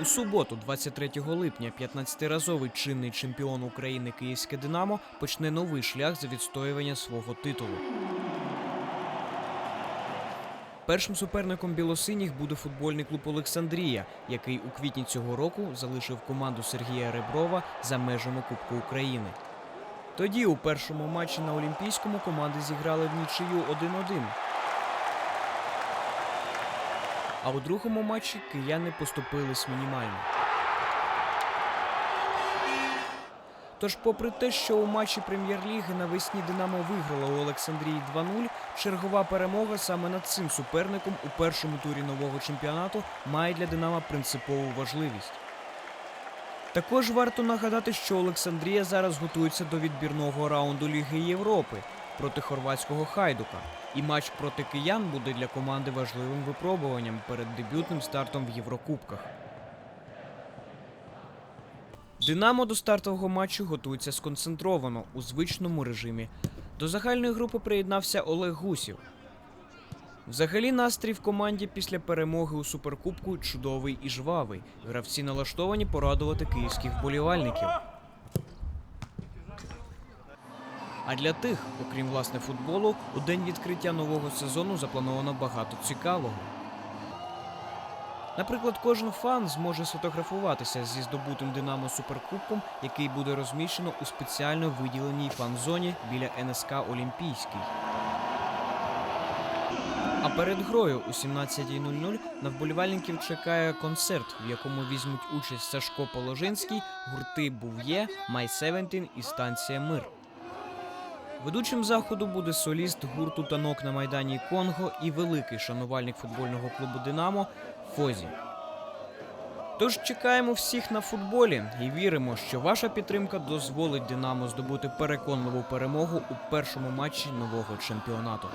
У суботу, 23 липня, 15-разовий чинний чемпіон України Київське Динамо почне новий шлях за відстоювання свого титулу. Першим суперником білосиніх буде футбольний клуб Олександрія, який у квітні цього року залишив команду Сергія Реброва за межами Кубку України. Тоді у першому матчі на Олімпійському команди зіграли в нічию 1-1. А у другому матчі кияни поступились мінімально. Тож, попри те, що у матчі прем'єр-ліги навесні Динамо виграло у Олександрії 2-0, чергова перемога саме над цим суперником у першому турі нового чемпіонату має для Динамо принципову важливість. Також варто нагадати, що Олександрія зараз готується до відбірного раунду Ліги Європи проти хорватського хайдука. І матч проти киян буде для команди важливим випробуванням перед дебютним стартом в Єврокубках. Динамо до стартового матчу готується сконцентровано у звичному режимі. До загальної групи приєднався Олег Гусів. Взагалі настрій в команді після перемоги у суперкубку чудовий і жвавий. Гравці налаштовані порадувати київських вболівальників. А для тих, окрім власне футболу, у день відкриття нового сезону заплановано багато цікавого. Наприклад, кожен фан зможе сфотографуватися зі здобутим Динамо Суперкубком, який буде розміщено у спеціально виділеній фан-зоні біля НСК Олімпійський. А перед грою у 17.00 на вболівальників чекає концерт, в якому візьмуть участь Сашко Положинський, гурти Був'є, Май Севентін і станція Мир. Ведучим заходу буде соліст гурту танок на майдані Конго і великий шанувальник футбольного клубу Динамо Фозі. Тож чекаємо всіх на футболі і віримо, що ваша підтримка дозволить Динамо здобути переконливу перемогу у першому матчі нового чемпіонату.